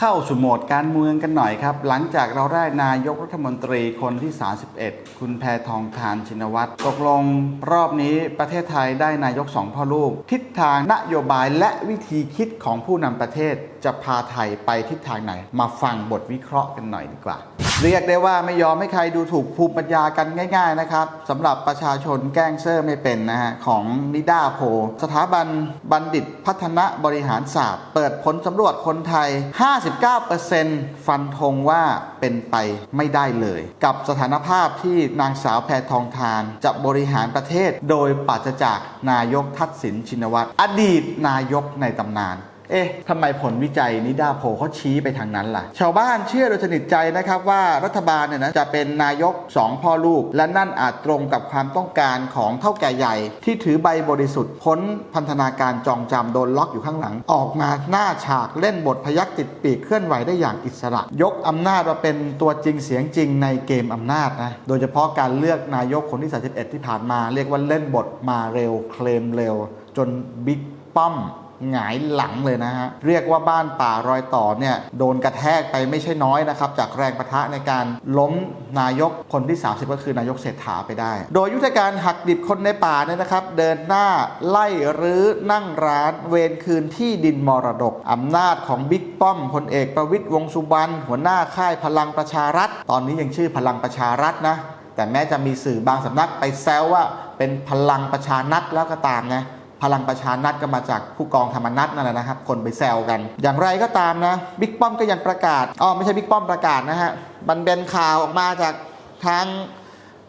เข้าสู่โหมดการเมืองกันหน่อยครับ หลังจากเราได้นายกรัฐมนตรีคนที่ 31 คุณแพทองทานชินวัตรตกลงรอบนี้ประเทศไทยได้นายกสองพ่อลูก ทิศทางนโยบายและวิธีคิดของผู้นำประเทศจะพาไทยไปทิศทางไหน มาฟังบทวิเคราะห์กันหน่อยดีกว่า เรียกได้ว่าไม่ยอมให้ใครดูถูกภูมิปัญญากันง่าย ๆ นะครับสำหรับประชาชนแกล้งเซอร์ไม่เป็นนะฮะของนิด้าโพสถาบันบัณฑิตพัฒนบริหารศาสตร์ เปิดผลสำรวจคนไทย 5 99%ฟันธงว่าเป็นไปไม่ได้เลย กับสถานภาพที่นางสาวแพทองทาน จะบริหารประเทศโดยปราศจากนายกทักษิณชินวัตรอดีตนายกในตำนาน เอ๊ะทำไมผลวิจัยนิดาโพลเขาชี้ไปทางนั้นล่ะ ชาวบ้านเชื่อโดยสนิทใจนะครับว่ารัฐบาลเนี่ยนะจะเป็นนายกสองพ่อลูก และนั่นอาจตรงกับความต้องการของเท่าแก่ใหญ่ ที่ถือใบบริสุทธิ์พ้นพันธนาการจองจำโดนล็อกอยู่ข้างหลัง ออกมาหน้าฉากเล่นบทพยักติดปีกเคลื่อนไหวได้อย่างอิสระ ยกอำนาจมาเป็นตัวจริงเสียงจริงในเกมอำนาจนะโดยเฉพาะการเลือกนายกคนที่31ที่ผ่านมา เรียกว่าเล่นบทมาเร็วเคลมเร็ว จนบิ๊กป้อม หงายหลังเลยนะฮะ เรียกว่าบ้านป่ารอยต่อเนี่ย โดนกระแทกไปไม่ใช่น้อยนะครับ จากแรงประทะในการล้มนายกคนที่ 30 ก็คือนายกเศรษฐาไปได้ โดยยุทธการหักดิบคนในป่าเนี่ยนะครับ เดินหน้าไล่รื้อนั่งร้าน เวรคืนที่ดินมรดกอำนาจของบิ๊กป้อมพลเอกประวิตยวงสุวรรณหัวหน้าค่ายพลังประชารัฐ ตอนนี้ยังชื่อพลังประชารัฐนะแต่แม้จะมีสื่อบางสำนักไปแซวว่าเป็นพลังประชานัตแล้วก็ตามนะ พลังประชานัดก็มาจากผู้กองธรรมนัฐนั่นแหละนะครับ คนไปแซวกัน อย่างไรก็ตามนะบิ๊กป้อมก็ยังประกาศอ๋อไม่ใช่บิ๊กป้อมประกาศนะฮะมันเป็นข่าวออกมาจากทาง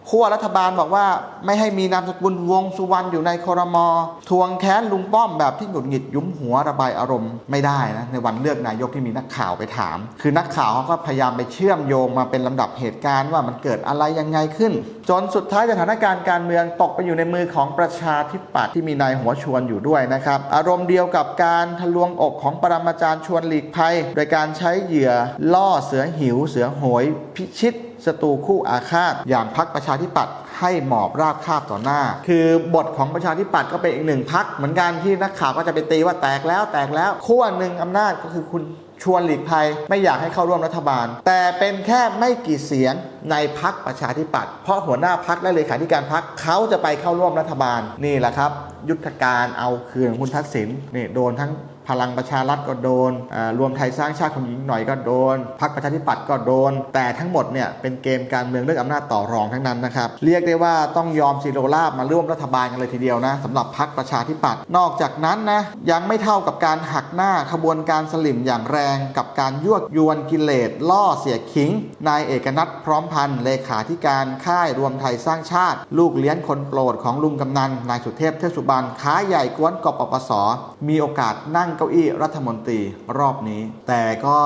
ขั้วรัฐบาลบอกว่าไม่ให้มีนามสกุลวงสุวรรณอยู่ในคอรมอทวงแค้นลุงป้อมแบบที่หงุดหงิดยุ้มหัวระบายอารมณ์ไม่ได้นะในวันเลือกนายกที่มีนักข่าวไปถาม คือนักข่าวเขาก็พยายามไปเชื่อมโยงมาเป็นลำดับเหตุการณ์ว่ามันเกิดอะไรยังไงขึ้น จนสุดท้ายสถานการณ์การเมืองตกไปอยู่ในมือของประชาธิปัตย์ที่มีนายหัวชวนอยู่ด้วยนะครับอารมณ์เดียวกับการทะลวงอกของปรมาจารย์ชวนหลีกภัย โดยการใช้เหยื่อล่อเสือหิวเสือโหยพิชิต ศัตรูคู่อาฆาตอย่างพักประชาธิปัตย์ให้หมอบราบคาบต่อหน้า คือบทของประชาธิปัตย์ก็เป็นอีกหนึ่งพักเหมือนกันที่นักข่าวก็จะไปตีว่าแตกแล้วแตกแล้วขั้วหนึ่งอำนาจก็คือคุณชวนหลีกภัยไม่อยากให้เข้าร่วมรัฐบาล แต่เป็นแค่ไม่กี่เสียงในพักประชาธิปัตย์เพราะหัวหน้าพักและเลขาธิการพักเขาจะไปเข้าร่วมรัฐบาลนี่แหละครับ ยุทธการเอาคืนของคุณทักษิณนี่โดนทั้ง พลังประชารัฐก็โดน รวมไทยสร้างชาติคนหญิงหน่อยก็โดนพักประชาธิปัตย์ก็โดน แต่ทั้งหมดเนี่ยเป็นเกมการเมืองเรื่องอำนาจต่อรองทั้งนั้นนะครับ เรียกได้ว่าต้องยอมซีโรราบมาร่วมรัฐบาลกันเลยทีเดียวนะสำหรับพักประชาธิปัตย์ นอกจากนั้นนะยังไม่เท่ากับการหักหน้าขบวนการสลิมอย่างแรง กับการยั่วยวนกิเลสล่อเสียขิง นายเอกนัทพร้อมพันธ์เลขาธิการค่ายรวมไทยสร้างชาติ ลูกเลี้ยงคนโปรดของลุงกำนันนายสุเทพเทพสุบานค้าใหญ่กวนกปปส มีโอกาสนั่งเก้าอี้รัฐมนตรีรอบนี้ แต่ก็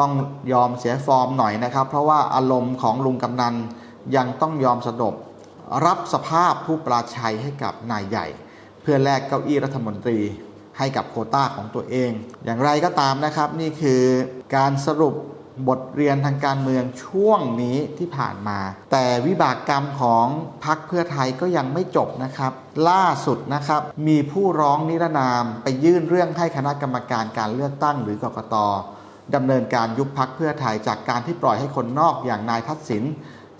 ต้องยอมเสียฟอร์มหน่อยนะครับ เพราะว่าอารมณ์ของลุงกำนันยังต้องยอมสดบรับสภาพผู้ปราชัยให้กับนายใหญ่ เพื่อแลกเก้าอี้รัฐมนตรีให้กับโคต้าของตัวเอง อย่างไรก็ตามนะครับนี่คือการสรุป บทเรียนทางการเมืองช่วงนี้ที่ผ่านมา แต่วิบากกรรมของพักเพื่อไทยก็ยังไม่จบนะครับ ล่าสุดนะครับ มีผู้ร้องนิรนามไปยื่นเรื่องให้คณะกรรมการการเลือกตั้งหรือกกตดำเนินการยุบพักเพื่อไทยจากการที่ปล่อยให้คนนอกอย่างนายทักษิณ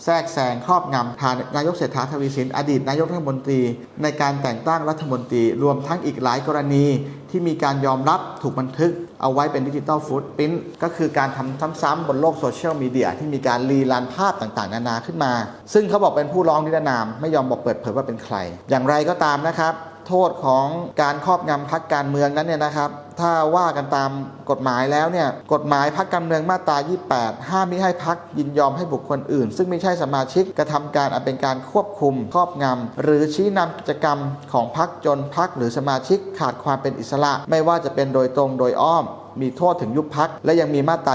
แทรกแซงครอบงำพานายกเศรษฐาทวีสินอดีตนายกรัฐมนตรี ในการแต่งตั้งรัฐมนตรีรวมทั้งอีกหลายกรณีที่มีการยอมรับถูกบันทึกเอาไว้เป็นดิจิตอลฟุตปิ้นก็คือการทำซ้ำๆบนโลกโซเชียลมีเดียที่มีการรีลันภาพต่างๆ นานาขึ้นมา ซึ่งเขาบอกเป็นผู้ร้องนิรนาม ไม่ยอมบอกเปิดเผยว่าเป็นใคร อย่างไรก็ตามนะครับ โทษของการครอบงำพักการเมืองนั้นเนี่ยนะครับ ถ้าว่ากันตามกฎหมายแล้วเนี่ยกฎหมายพักการเมืองมาตรา 28 ห้ามมิให้พักยินยอมให้บุคคลอื่น ซึ่งไม่ใช่สมาชิกกระทำการอันเป็นการควบคุมครอบงำหรือชี้นำกิจกรรมของพักจนพักหรือสมาชิกขาดความเป็นอิสระ ไม่ว่าจะเป็นโดยตรงโดยอ้อมมีโทษถึงยุบพักและยังมีมาตรา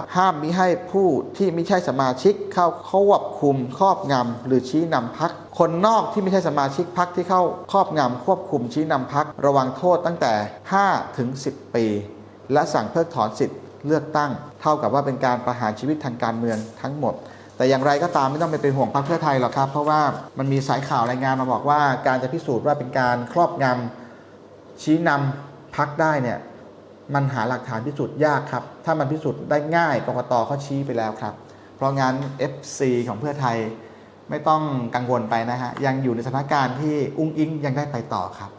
29 ห้ามมิให้ผู้ที่ไม่ใช่สมาชิกเข้าควบคุมครอบงำหรือชี้นำพัก คนนอกที่ไม่ใช่สมาชิกพักที่เข้าครอบงำควบคุมชี้นำพักระวังโทษตั้งแต่ 5 ถึง 10 ปี และสั่งเพิกถอนสิทธิ์เลือกตั้ง เท่ากับว่าเป็นการประหารชีวิตทางการเมืองทั้งหมด แต่อย่างไรก็ตามไม่ต้องไปเป็นห่วงพรรคเพื่อไทยหรอกครับ เพราะว่ามันมีสายข่าวรายงานมาบอกว่า การจะพิสูจน์ว่าเป็นการครอบงำชี้นำพักได้เนี่ยมันหาหลักฐานพิสูจน์ยากครับ ถ้ามันพิสูจน์ได้ง่ายกรกตเขาชี้ไปแล้วครับ เพราะงั้น FC ของเพื่อไทย ไม่ต้องกังวลไปนะฮะ ยังอยู่ในสถานการณ์ที่อุ้งอิงยังได้ไปต่อครับ